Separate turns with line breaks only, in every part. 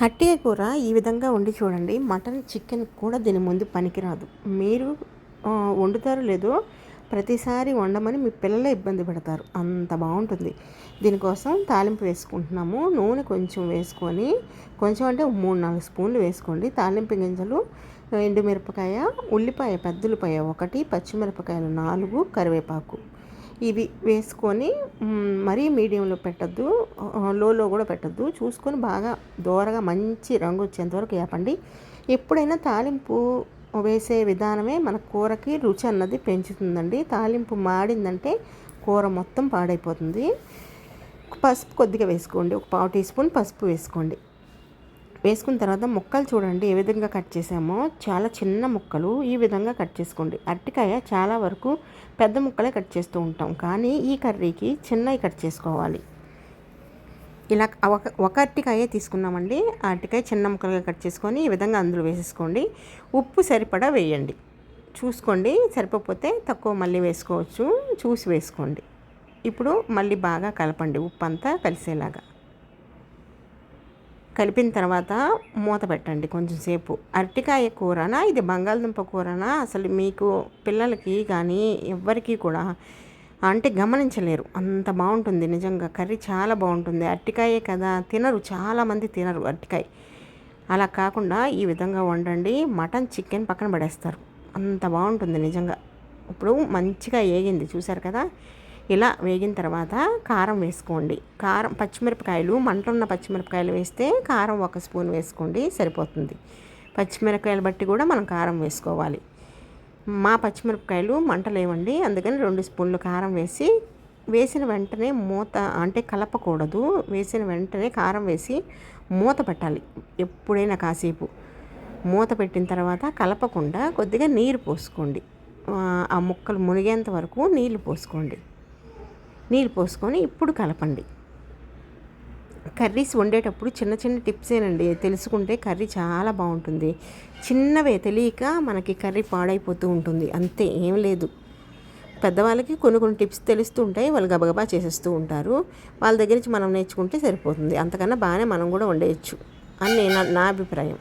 హట్టియ కూర ఈ విధంగా వండి చూడండి. మటన్ చికెన్ కూడా దీని ముందు పనికిరాదు. మీరు వండుతారో లేదో ప్రతిసారి వండమని మీ పిల్లలే ఇబ్బంది పెడతారు. అంత బాగుంటుంది. దీనికోసం తాలింపు వేసుకుంటున్నాము. నూనె కొంచెం వేసుకొని కొంచెం అంటే మూడు నాలుగు స్పూన్లు వేసుకోండి. తాలింపు గింజలు ఎండుమిరపకాయ ఉల్లిపాయ పెద్ద ఉల్లిపాయ ఒకటి పచ్చిమిరపకాయలు నాలుగు కరివేపాకు. ఇవి వేసుకొని మరీ మీడియంలో పెట్టద్దు. లోలో కూడా పెట్టద్దు. చూసుకొని బాగా దోరగా మంచి రంగు వచ్చేంత వరకు వేపండి. ఎప్పుడైనా తాలింపు వేసే విధానమే మన కూరకి రుచి అన్నది పెంచుతుందండి. తాలింపు మాడిందంటే కూర మొత్తం పాడైపోతుంది. పసుపు కొద్దిగా వేసుకోండి. ఒక పావు టీ స్పూన్ పసుపు వేసుకోండి. వేసుకున్న తర్వాత ముక్కలు చూడండి ఏ విధంగా కట్ చేసామో చాలా చిన్న ముక్కలు ఈ విధంగా కట్ చేసుకోండి. అరటికాయ చాలా వరకు పెద్ద ముక్కలే కట్ చేస్తూ ఉంటాం. కానీ ఈ కర్రీకి చిన్నవి కట్ చేసుకోవాలి. ఇలా ఒక ఒక అరటికాయ తీసుకున్నామండి. ఆ అరటికాయ చిన్న ముక్కలుగా కట్ చేసుకొని ఈ విధంగా అందులో వేసేసుకోండి. ఉప్పు సరిపడా వేయండి. చూసుకోండి సరిపోతే తక్కువ మళ్ళీ వేసుకోవచ్చు. చూసి వేసుకోండి. ఇప్పుడు మళ్ళీ బాగా కలపండి ఉప్పు అంతా కలిసేలాగా. కలిపిన తర్వాత మూత పెట్టండి కొంచెం సేపు. అరటికాయ కూరనా? ఇది బంగాళదుంప కూరనా? అసలు మీకు పిల్లలకి కానీ ఎవ్వరికీ కూడా అంటే గమనించలేరు. అంత బాగుంటుంది నిజంగా. కర్రీ చాలా బాగుంటుంది. అరటికాయే కదా. తినరు. చాలామంది తినరు అరటికాయ. అలా కాకుండా ఈ విధంగా వండండి. మటన్ చికెన్ పక్కన పడేస్తారు. అంత బాగుంటుంది నిజంగా. ఇప్పుడు మంచిగా ఏగింది. చూసారు కదా? ఇలా వేగిన తర్వాత కారం వేసుకోండి. కారం పచ్చిమిరపకాయలు మంటలున్న పచ్చిమిరపకాయలు వేస్తే కారం ఒక స్పూన్ వేసుకోండి సరిపోతుంది. పచ్చిమిరపకాయలు బట్టి కూడా మనం కారం వేసుకోవాలి. మా పచ్చిమిరపకాయలు మంటలేవండి అందుకని రెండు స్పూన్లు కారం వేసి వేసిన వెంటనే మూత అంటే కలపకూడదు. వేసిన వెంటనే కారం వేసి మూత పెట్టాలి ఎప్పుడైనా కాసేపు. మూత పెట్టిన తర్వాత కలపకుండా కొద్దిగా నీరు పోసుకోండి. ఆ, ముక్కలు మునిగేంత వరకు నీళ్ళు పోసుకోండి. నీళ్ళు పోసుకొని ఇప్పుడు కలపండి. కర్రీస్ వండేటప్పుడు చిన్న చిన్న టిప్సేనండి. తెలుసుకుంటే కర్రీ చాలా బాగుంటుంది. చిన్నవే తెలియక మనకి కర్రీ పాడైపోతూ ఉంటుంది. అంతే ఏం లేదు. పెద్దవాళ్ళకి కొన్ని కొన్ని టిప్స్ తెలుస్తూ ఉంటాయి. వాళ్ళు గబగబా చేసేస్తూ ఉంటారు. వాళ్ళ దగ్గర నుంచి మనం నేర్చుకుంటే సరిపోతుంది. అంతకన్నా బాగానే మనం కూడా వండేయచ్చు అని నేను నా అభిప్రాయం.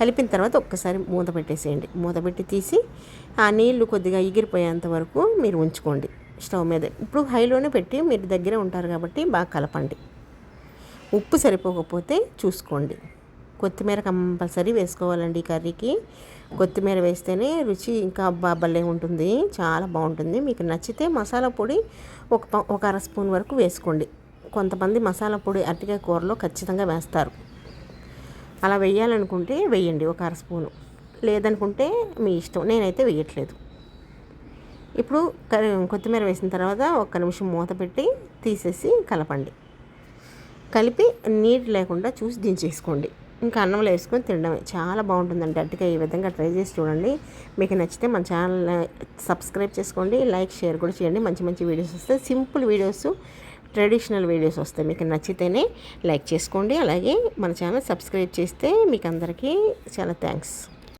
కలిపిన తర్వాత ఒక్కసారి మూత పెట్టేసేయండి. మూత పెట్టి తీసి ఆ నీళ్ళు కొద్దిగా ఎగిరిపోయేంత వరకు మీరు ఉంచుకోండి. స్టవ్ మీద. ఇప్పుడు హైలోనే పెట్టి మీరు దగ్గరే ఉంటారు కాబట్టి బాగా కలపండి. ఉప్పు సరిపోకపోతే చూసుకోండి. కొత్తిమీర కంపల్సరీ వేసుకోవాలండి కర్రీకి. కొత్తిమీర వేస్తేనే రుచి ఇంకా బాబల్లే ఉంటుంది. చాలా బాగుంటుంది. మీకు నచ్చితే మసాలా పొడి ఒక ఒక అర స్పూన్ వరకు వేసుకోండి. కొంతమంది మసాలా పొడి అరటికాయ కూరలో ఖచ్చితంగా వేస్తారు. అలా వేయాలనుకుంటే వేయండి ఒక అర స్పూను. లేదనుకుంటే మీ ఇష్టం. నేనైతే వేయట్లేదు. ఇప్పుడు కొత్తిమీర వేసిన తర్వాత ఒక్క నిమిషం మూత పెట్టి తీసేసి కలపండి. కలిపి నీట్ లేకుండా చూసి దించేసుకోండి. ఇంకా అన్నంలో వేసుకొని తినడమే. చాలా బాగుంటుందండి. అట్టుగా ఈ విధంగా ట్రై చేసి చూడండి. మీకు నచ్చితే మన ఛానల్ సబ్స్క్రైబ్ చేసుకోండి. లైక్ షేర్ కూడా చేయండి. మంచి మంచి వీడియోస్ వస్తాయి. సింపుల్ వీడియోస్ ట్రెడిషనల్ వీడియోస్ వస్తాయి. మీకు నచ్చితేనే లైక్ చేసుకోండి. అలాగే మన ఛానల్ సబ్స్క్రైబ్ చేస్తే మీకు అందరికీ చాలా థ్యాంక్స్.